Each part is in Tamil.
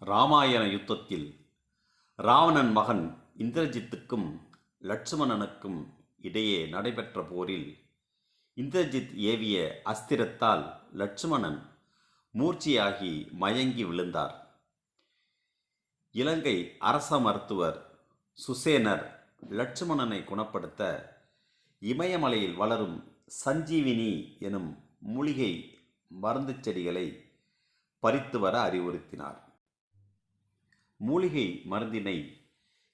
ராமாயண யுத்தத்தில் ராவணன் மகன் இந்திரஜித்துக்கும் லட்சுமணனுக்கும் இடையே நடைபெற்ற போரில் இந்திரஜித் ஏவிய அஸ்திரத்தால் லட்சுமணன் மூர்ச்சியாகி மயங்கி விழுந்தார். இலங்கை அரச மருத்துவர் சுசேனர் லட்சுமணனை குணப்படுத்த இமயமலையில் வளரும் சஞ்சீவினி எனும் மூலிகை மருந்துச் செடிகளை பறித்து வர அறிவுறுத்தினார். மூலிகை மருந்தினை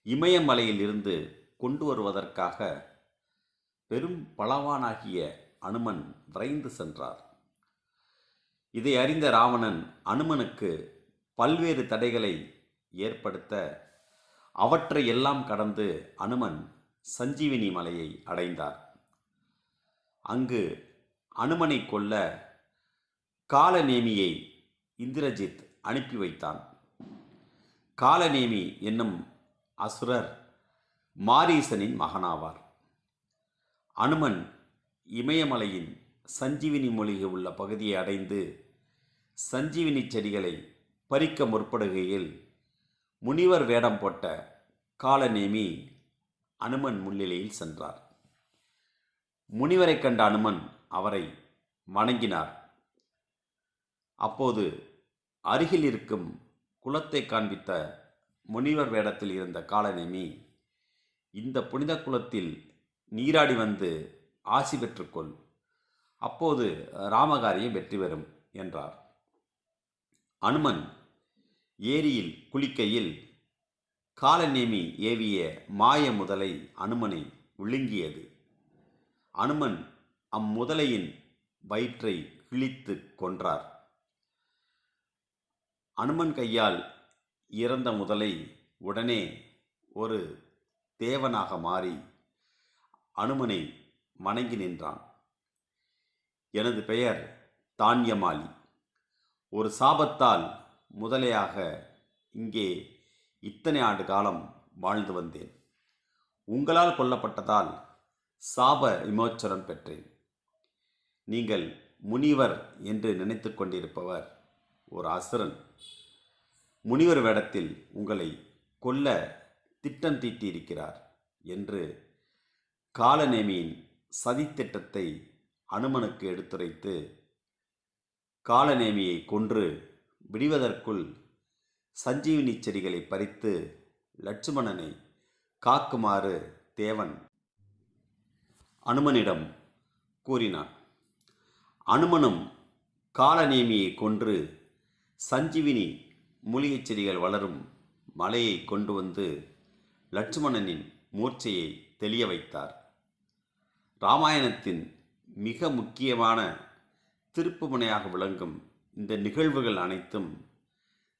இமயமலையிலிருந்து கொண்டு வருவதற்காக பெரும் பலவானாகிய அனுமன் விரைந்து சென்றார். இதை அறிந்த ராவணன் அனுமனுக்கு பல்வேறு தடைகளை ஏற்படுத்த அவற்றை எல்லாம் கடந்து அனுமன் சஞ்சீவினி மலையை அடைந்தார். அங்கு அனுமனை கொல்ல காலநேமியை இந்திரஜித் அனுப்பி வைத்தான். காலநேமி என்னும் அசுரர் மாரீசனின் மகனாவார். அனுமன் இமயமலையின் சஞ்சீவினி மொழிகை உள்ள பகுதியை அடைந்து சஞ்சீவினி செடிகளை பறிக்க முற்படுகையில் முனிவர் வேடம் போட்ட காலநேமி அனுமன் முன்னிலையில் சென்றார். முனிவரை கண்ட அனுமன் அவரை வணங்கினார். அப்போது அருகில் இருக்கும் குலத்தை காண்பித்த முனிவர் வேடத்தில் இருந்த காலநேமி இந்த புனித குலத்தில் நீராடி வந்து ஆசி பெற்றுக்கொள். அப்போது ராமகாரியம் வெற்றி பெறும் என்றார். அனுமன் ஏரியில் குளிக்கையில் காலநேமி ஏவிய மாய முதலை அனுமனை விழுங்கியது. அனுமன் அம்முதலையின் வயிற்றை கிழித்து கொன்றார். அனுமன் கையால் இறந்த முதலை உடனே ஒரு தேவனாக மாறி அனுமனை வணங்கி நின்றான். எனது பெயர் தான்யமாலி. ஒரு சாபத்தால் முதலையாக இங்கே இத்தனை ஆண்டு காலம் வாழ்ந்து வந்தேன். உங்களால் கொல்லப்பட்டதால் சாப விமோச்சனம் பெற்றேன். நீங்கள் முனிவர் என்று நினைத்து கொண்டிருப்பவர் ஒரு அசுரன். முனிவர் வேடத்தில் உங்களை கொல்ல திட்டம் தீட்டியிருக்கிறார் என்று காலநேமியின் சதித்திட்டத்தை அனுமனுக்கு எடுத்துரைத்து காலநேமியை கொன்று விடுவதற்குள் சஞ்சீவினி செடிகளை பறித்து லட்சுமணனை காக்குமாறு தேவன் அனுமனிடம் கூறினான். அனுமனும் காலநேமியை கொன்று சஞ்சீவினி மூலிகைச் செடிகள் வளரும் மலையை கொண்டு வந்து லட்சுமணனின் மூர்ச்சையை தெளிய வைத்தார். ராமாயணத்தின் மிக முக்கியமான திருப்புமுனையாக விளங்கும் இந்த நிகழ்வுகள் அனைத்தும்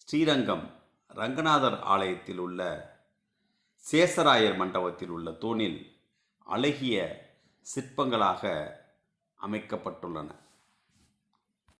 ஸ்ரீரங்கம் ரங்கநாதர் ஆலயத்தில் உள்ள சேசராயர் மண்டபத்தில் உள்ள தூணில் அழகிய சிற்பங்களாக அமைக்கப்பட்டுள்ளன.